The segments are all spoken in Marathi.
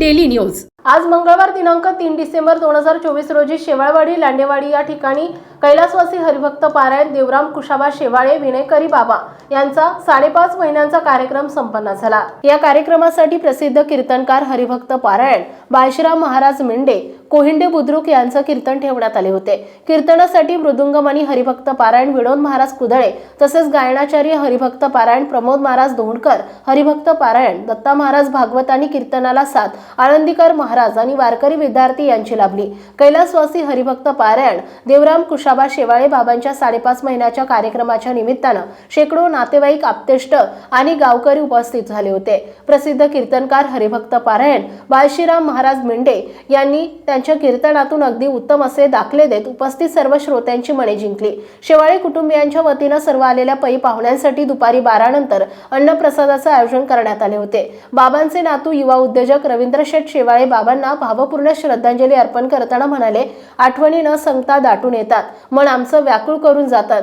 Daily news. आज मंगळवार दिनांक तीन डिसेंबर दोन हजार चोवीस रोजी शेवाळवाडी लांडेवाडी या ठिकाणी कैलासवासी हरिभक्त पारायण देवराम कुशाबा शेवाळे विनयकरी बाबा यांचा साडेपाच महिन्यांचा कार्यक्रम संपन्न झाला. या कार्यक्रमासाठी प्रसिद्ध कीर्तनकार हरिभक्त पारायण बाळशीराम महाराज मेंढे कोहिंडे बुद्रुक यांचं कीर्तन ठेवण्यात आले होते. कीर्तनासाठी मृदुंगमणी हरिभक्त पारायण विनोद महाराज कुदळे तसेच गायनाचार्य हरिभक्त पारायण प्रमोद महाराज दोंडकर हरिभक्त पारायण दत्ता महाराज भागवत आणि कीर्तनाला साथ आनंदीकर महाराज आणि वारकरी विद्यार्थी यांची लाभली. कैलासवासी हरिभक्त पारायण देवराम कुशाबा शेवाळे बाबांच्या साडेपाच महिन्याच्या कार्यक्रमाच्या निमित्तानं शेकडो नातेवाईक आप्तेष्ट आणि गावकरी उपस्थित झाले होते. प्रसिद्ध कीर्तनकार हरिभक्त पारायण बाळशीराम महाराज मेंढे यांनी त्यांच्या कीर्तनातून अगदी उत्तम असे दाखले देत उपस्थित सर्व श्रोत्यांची मने जिंकली. शेवाळे कुटुंबियांच्या वतीनं सर्व आलेल्या पै पाहुण्यांसाठी दुपारी बारा नंतर अन्नप्रसादाचं आयोजन करण्यात आले होते. बाबांचे नातू युवा उद्योजक रवींद्र शेठ शेवाळे बाबांना भावपूर्ण श्रद्धांजली अर्पण करताना म्हणाले आठवणी न सांगता दाटून येतात. मन आमचं व्याकुळ करून जातात.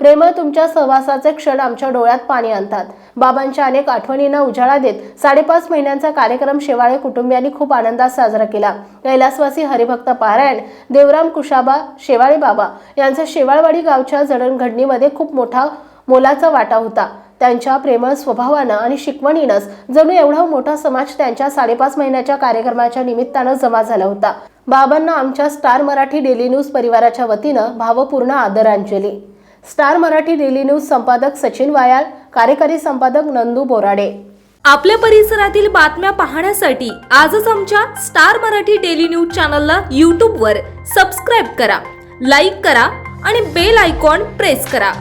प्रेमळ तुमच्या सहवासाचे क्षण आमच्या डोळ्यात पाणी आणतात. बाबांच्या अनेक आठवणींना उजाळा देत साडेपाच महिन्यांचा कार्यक्रम शेवाळे कुटुंबियांनी खूप आनंदात साजरा केला. कैलासवासी हरिभक्त पारायण देवराम कुशाबा शेवाळे बाबा यांचा शेवाळवाडी गावच्या जडणघडणीमध्ये खूप मोठा मोलाचा वाटा होता. त्यांच्या प्रेमळ स्वभावानं आणि शिकवणीनंच जणू एवढा मोठा समाज त्यांच्या साडेपाच महिन्याच्या कार्यक्रमाच्या निमित्तानं जमा झाला होता. बाबांना आमच्या स्टार मराठी डेली न्यूज परिवाराच्या वतीनं भावपूर्ण आदरांजली. स्टार मराठी डेली न्यूज संपादक सचिन वायाल कार्यकारी संपादक नंदू बोराडे. आपल्या परिसरातील बातम्या पाहण्यासाठी आजच आमच्या स्टार मराठी डेली न्यूज चॅनलला यूट्यूबवर सबस्क्राईब करा लाईक करा आणि बेल आयकॉन प्रेस करा.